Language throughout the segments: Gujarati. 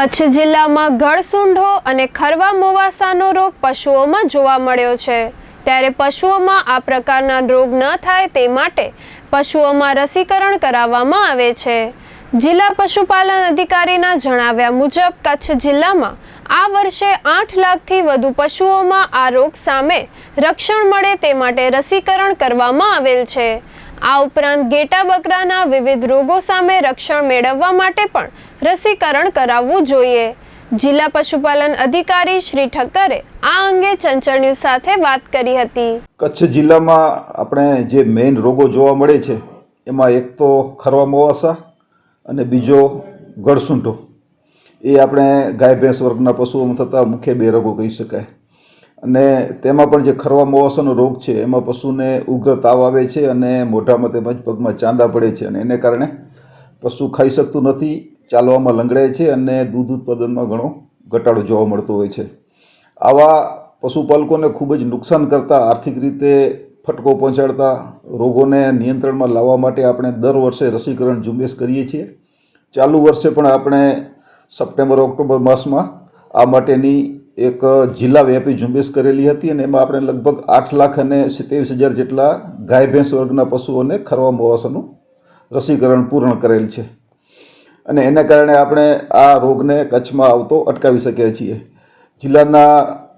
કચ્છ જિલ્લામાં ગળસુંઢો અને ખરવા મોવાસાનો રોગ પશુઓમાં જોવા મળ્યો છે. ત્યારે પશુઓમાં આ પ્રકારના રોગ ન થાય તે માટે પશુઓમાં રસીકરણ કરાવવામાં આવે છે. જિલ્લા પશુપાલન અધિકારીના જણાવ્યા મુજબ, કચ્છ જિલ્લામાં આ વર્ષે આઠ લાખથી વધુ પશુઓમાં આ રોગ સામે રક્ષણ મળે તે માટે રસીકરણ કરવામાં આવેલ છે. આ ઉપરાંત ઘેટા બકરાના વિવિધ રોગો સામે રક્ષણ મેળવવા માટે પણ રસીકરણ કરાવવું જોઈએ. જિલ્લા પશુપાલન અધિકારી શ્રી ઠક્કરે આ અંગે ચંચળ ન્યૂઝ સાથે વાત કરી હતી. કચ્છ જિલ્લામાં આપણે જે મેઇન રોગો જોવા મળે છે, એમાં એક તો ખરવા મોવાસા અને બીજો ગળસૂંટો એ આપણે ગાય, ભેંસ વર્ગના પશુઓમાં થતા મુખ્ય બે રોગો કહી શકાય. અને તેમાં પણ જે ખરવા મોવાસાનો રોગ છે, એમાં પશુને ઉગ્ર તાવ આવે છે અને મોઢામાં તેમજ પગમાં ચાંદા પડે છે અને એને કારણે પશુ ખાઈ શકતું નથી, ચાલવામાં લંગડાય છે અને દૂધ ઉત્પાદનમાં ઘણો ઘટાડો જોવા મળતો હોય છે. આવા પશુપાલકોને ખૂબ જ નુકસાન કરતા, આર્થિક રીતે ફટકો પહોંચાડતા રોગોને નિયંત્રણમાં લાવવા માટે આપણે દર વર્ષે રસીકરણ ઝુંબેશ કરીએ છીએ. ચાલુ વર્ષે પણ આપણે સપ્ટેમ્બર, ઓક્ટોબર માસમાં આ માટેની એક જિલ્લા વ્યાપી ઝુંબેશ કરેલી હતી અને એમાં આપણે લગભગ આઠ લાખ અને સિત્તેવીસ હજાર જેટલા ગાય, ભેંસ વર્ગના પશુઓને ખરવા મોવાસાનું રસીકરણ પૂર્ણ કરેલ છે. અને એના કારણે આપણે આ રોગને કચ્છમાં આવતો અટકાવી શકીએ છીએ. જિલ્લાના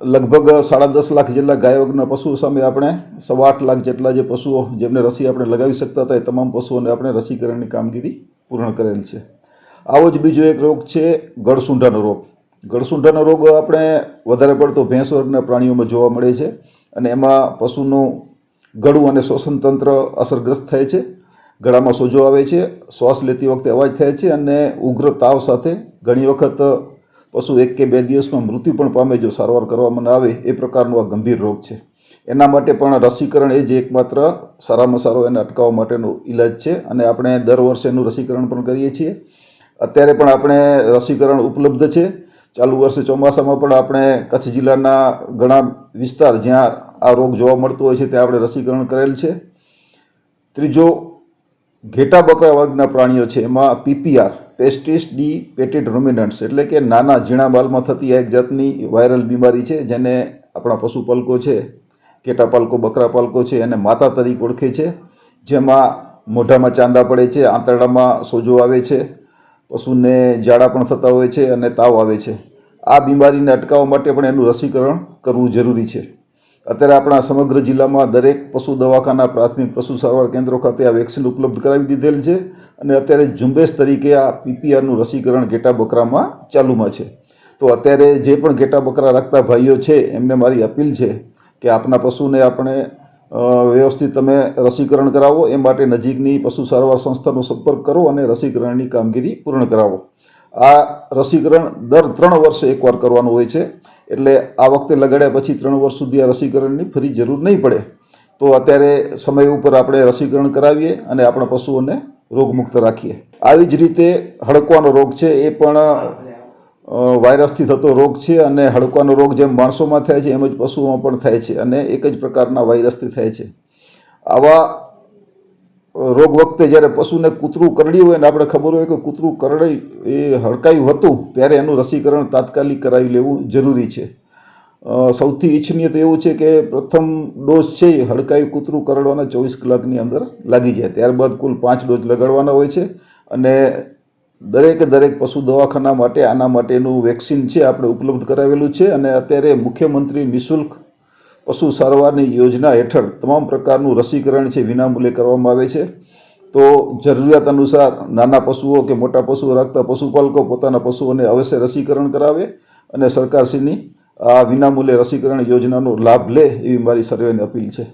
લગભગ સાડા દસ લાખ જેટલા ગાય વર્ગના પશુઓ સામે આપણે સવા આઠ લાખ જેટલા જે પશુઓ જેમને રસી આપણે લગાવી શકતા હતા એ તમામ પશુઓને આપણે રસીકરણની કામગીરી પૂર્ણ કરેલ છે. આવો જ બીજો એક રોગ છે ગળસુંઢાનો રોગ. ગળસુંઢાનો રોગ આપણે વધારે પડતો ભેંસ વર્ગના પ્રાણીઓમાં જોવા મળે છે અને એમાં પશુનું ગળું અને શ્વસન તંત્ર અસરગ્રસ્ત થાય છે. ગળામાં સોજો આવે છે, શ્વાસ લેતી વખતે અવાજ થાય છે અને ઉગ્ર તાવ સાથે ઘણી વખત પશુ એક કે બે દિવસમાં મૃત્યુ પણ પામે જો સારવાર કરવામાં ન આવે એ પ્રકારનો આ ગંભીર રોગ છે. એના માટે પણ રસીકરણ એ જ એકમાત્ર સારામાં સારો એને અટકાવવા માટેનો ઈલાજ છે અને આપણે દર વર્ષે એનું રસીકરણ પણ કરીએ છીએ. અત્યારે પણ આપણે રસીકરણ ઉપલબ્ધ છે. ચાલુ વર્ષે ચોમાસામાં પણ આપણે કચ્છ જિલ્લાના ઘણા વિસ્તાર જ્યાં આ રોગ જોવા મળતો હોય છે, ત્યાં આપણે રસીકરણ કરેલ છે. ત્રીજો ઘેટા બકરા વર્ગના પ્રાણીઓ છે, એમાં પીપીઆર, પેસ્ટિસ ડી પેટેડ રોમિનન્ટ્સ, એટલે કે નાના ઝીણા બાલમાં થતી એક જાતની વાયરલ બીમારી છે, જેને આપણા પશુપાલકો છે કેટા પાલકો, બકરા પાલકો છે, એને માતા તરીકે ઓળખે છે. જેમાં મોઢામાં ચાંદા પડે છે, આંતરડામાં સોજો આવે છે. પશુને ઝાડા પણ થતા હોય છે અને તાવ આવે છે. આ બીમારીને અટકાવવા માટે પણ એનું રસીકરણ કરવું જરૂરી છે. અત્યારે આપણા સમગ્ર જિલ્લામાં દરેક પશુ દવાખાના, પ્રાથમિક પશુ સારવાર કેન્દ્રો ખાતે આ વેક્સિન ઉપલબ્ધ કરાવી દીધેલ છે અને અત્યારે ઝુંબેશ તરીકે આ પીપીઆરનું રસીકરણ ઘેટા બકરામાં ચાલુમાં છે. તો અત્યારે જે પણ ઘેટા બકરા રાખતા ભાઈઓ છે, એમને મારી અપીલ છે કે આપના પશુને આપણે વ્યવસ્થિત તમે રસીકરણ કરાવો, એ માટે નજીકની પશુ સારવાર સંસ્થાનો સંપર્ક કરો અને રસીકરણની કામગીરી પૂર્ણ કરાવો. આ રસીકરણ દર ત્રણ વર્ષે એકવાર કરવાનું હોય છે, એટલે આ વખતે લગાડ્યા પછી ત્રણ વર્ષ સુધી આ રસીકરણની ફરી જરૂર નહીં પડે. તો અત્યારે સમય ઉપર આપણે રસીકરણ કરાવીએ અને આપણા પશુઓને રોગમુક્ત રાખીએ. આવી જ રીતે હડકવાનો રોગ છે, એ પણ વાયરસથી થતો રોગ છે અને હડકવાનો રોગ જેમ માણસોમાં થાય છે, એમ જ પશુઓમાં પણ થાય છે અને એક જ પ્રકારના વાયરસથી થાય છે. આવા રોગ વખતે જ્યારે પશુને કૂતરું કરડ્યું હોય ને, આપણે ખબર હોય કે કૂતરું કરડાઈ એ હડકાયું હતું, ત્યારે એનું રસીકરણ તાત્કાલિક કરાવી લેવું જરૂરી છે. સૌથી ઈચ્છનીય તો એવું છે કે પ્રથમ ડોઝ છે એ હડકાયું કૂતરું કરડવાના ચોવીસ કલાકની અંદર લાગી જાય. ત્યારબાદ કુલ પાંચ ડોઝ લગાડવાના હોય છે અને દરેકે દરેક પશુ દવાખાના માટે આના માટેનું વેક્સિન છે, આપણે ઉપલબ્ધ કરાવેલું છે અને અત્યારે મુખ્યમંત્રી નિઃશુલ્ક પશુ સારવારની યોજના હેઠળ તમામ પ્રકારનું રસીકરણ છે, વિનામૂલ્યે કરવામાં આવે છે. તો જરૂરિયાત અનુસાર નાના પશુઓ કે મોટા પશુઓ રાખતા પશુપાલકો પોતાના પશુઓને અવશ્ય રસીકરણ કરાવે અને સરકારશ્રીની આ વિનામૂલ્યે રસીકરણ યોજનાનો લાભ લે એવી મારી સર્વેની અપીલ છે.